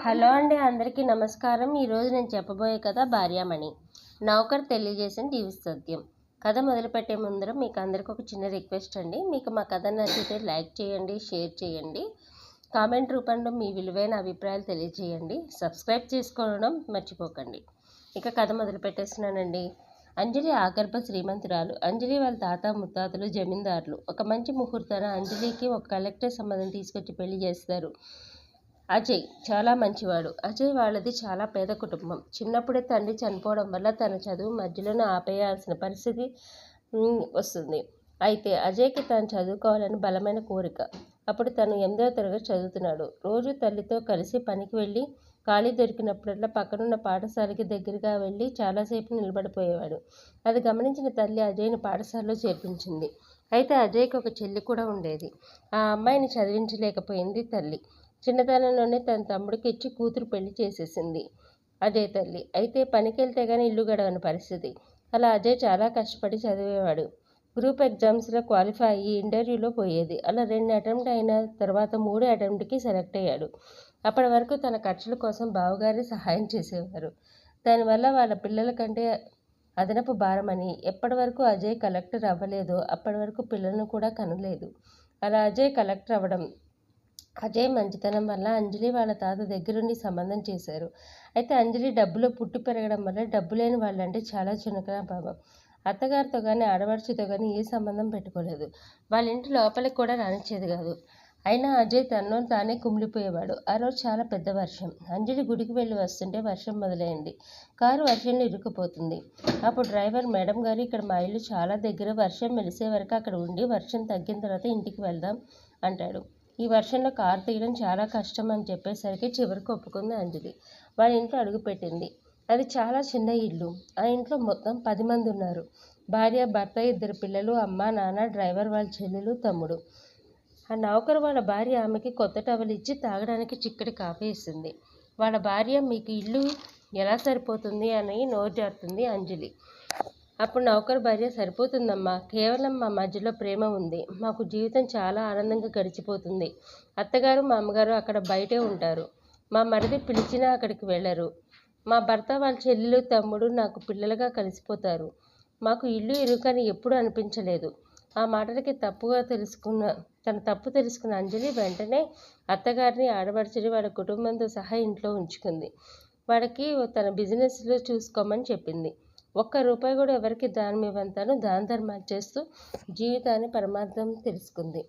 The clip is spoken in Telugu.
హలో అండి అందరికీ నమస్కారం. ఈరోజు నేను చెప్పబోయే కథ భార్యామణి. నౌకర్ తెలియజేసిన టీవీ సత్యం కథ మొదలుపెట్టే ముందర మీకు అందరికీ ఒక చిన్న రిక్వెస్ట్ అండి. మీకు మా కథ నచ్చితే లైక్ చేయండి షేర్ చేయండి. కామెంట్ రూపంలో మీ విలువైన అభిప్రాయాలు తెలియజేయండి. సబ్స్క్రైబ్ చేసుకోవడం మర్చిపోకండి. ఇక కథ మొదలు పెట్టేస్తున్నానండి అంజలి ఆగర్భ శ్రీమంతురాలు. అంజలి వాళ్ళ తాత ముత్తాతలు జమీందారులు. ఒక మంచి ముహూర్తాన అంజలికి ఒక కలెక్టర్ సంబంధం తీసుకొచ్చి పెళ్ళి చేస్తారు. అజయ్ చాలా మంచివాడు. అజయ్ వాళ్ళది చాలా పేద కుటుంబం. చిన్నప్పుడే తండ్రి చనిపోవడం వల్ల తన చదువు మధ్యలోనే ఆపేయాల్సిన పరిస్థితి వస్తుంది. అయితే అజయ్కి తను చదువుకోవాలని బలమైన కోరిక. అప్పుడు తను ఎనిమిదవ తరగతి చదువుతున్నాడు. రోజు తల్లితో కలిసి పనికి వెళ్ళి ఖాళీ దొరికినప్పుడల్లా పక్కనున్న పాఠశాలకి దగ్గరగా వెళ్ళి చాలాసేపు నిలబడిపోయేవాడు. అది గమనించిన తల్లి అజయ్ని పాఠశాలలో చేర్పించింది. అయితే అజయ్కి ఒక చెల్లి కూడా ఉండేది. ఆ అమ్మాయిని చదివించలేకపోయింది తల్లి. చిన్నతనంలోనే తన తమ్ముడికి ఇచ్చి కూతురు పెళ్ళి చేసేసింది. అజయ్ తల్లి. అయితే పనికి వెళ్తే కానీ ఇల్లు గడవని పరిస్థితి. అలా అజయ్ చాలా కష్టపడి చదివేవాడు. గ్రూప్ ఎగ్జామ్స్లో క్వాలిఫై అయ్యి ఇంటర్వ్యూలో పోయేది. అలా రెండు అటెంప్ట్ అయిన తర్వాత మూడు అటెంప్ట్కి సెలెక్ట్ అయ్యాడు. అప్పటి వరకు తన ఖర్చుల కోసం బావగారి సహాయం చేసేవారు. దానివల్ల వాళ్ళ పిల్లల కంటే అదనపు భారమని ఎప్పటి వరకు అజయ్ కలెక్టర్ అవ్వలేదో అప్పటి వరకు పిల్లలను కూడా కనలేదు. అలా అజయ్ కలెక్టర్ అవ్వడం అజయ్ మంచితనం వల్ల అంజలి వాళ్ళ తాత దగ్గరుండి సంబంధం చేశారు. అయితే అంజలి డబ్బులో పుట్టి పెరగడం వల్ల డబ్బు లేని వాళ్ళంటే చాలా చునకన భావం అత్తగారితో కానీ ఆడపడుచుతో కానీ ఏ సంబంధం పెట్టుకోలేదు. వాళ్ళ ఇంటి లోపలికి కూడా రానిచ్చేది కాదు. అయినా అజయ్ తనలో తానే కుమిలిపోయేవాడు. ఆ రోజు చాలా పెద్ద వర్షం. అంజలి గుడికి వెళ్ళి వస్తుంటే వర్షం మొదలైంది. కారు వర్షంలో ఇరుక్కుపోతుంది. అప్పుడు డ్రైవర్ మేడం గారు ఇక్కడ మా ఇల్లు చాలా దగ్గర వర్షం మెలిసే వరకు అక్కడ ఉండి వర్షం తగ్గిన తర్వాత ఇంటికి వెళ్దాం అంటాడు. ఈ వర్షంలో కారు తీయడం చాలా కష్టం అని చెప్పేసరికి చివరికి ఒప్పుకుంది అంజలి. వాళ్ళ ఇంట్లో అడుగుపెట్టింది అది చాలా చిన్న ఇల్లు. ఆ ఇంట్లో మొత్తం పది మంది ఉన్నారు. భార్య భర్త ఇద్దరు పిల్లలు అమ్మ నాన్న డ్రైవర్ వాళ్ళ చెల్లెలు తమ్ముడు. ఆ నౌకరు వాళ్ళ భార్య ఆమెకి కొత్త టవల్ ఇచ్చి తాగడానికి చిక్కటి కాఫీ ఇస్తుంది. వాళ్ళ భార్య మీకు ఇల్లు ఎలా సరిపోతుంది? అని నోరు జారుతుంది అంజలి. అప్పుడు నౌకరు భార్య సరిపోతుందమ్మా. కేవలం మా మధ్యలో ప్రేమ ఉంది. మాకు జీవితం చాలా ఆనందంగా గడిచిపోతుంది. అత్తగారు మా అమ్మగారు అక్కడ బయటే ఉంటారు. మా మరిది పిలిచినా అక్కడికి వెళ్ళరు. మా భర్త వాళ్ళ చెల్లెలు తమ్ముడు నాకు పిల్లలుగా కలిసిపోతారు. మాకు ఇల్లు ఇరుకని ఎప్పుడూ అనిపించలేదు. ఆ మాటలకి తప్పుగా తెలుసుకున్న తన తప్పు తెలుసుకున్న అంజలి వెంటనే అత్తగారిని ఆడపడుచుని వాళ్ళ కుటుంబంతో సహా ఇంట్లో ఉంచుకుంది. వాడికి తన బిజినెస్లో చూసుకోమని చెప్పింది. ఒక్క రూపాయి కూడా ఎవరికి దానం ఇవ్వంతాను దాన ధర్మాలు చేస్తూ జీవితాన్ని పరమార్థం తెలుసుకుంది.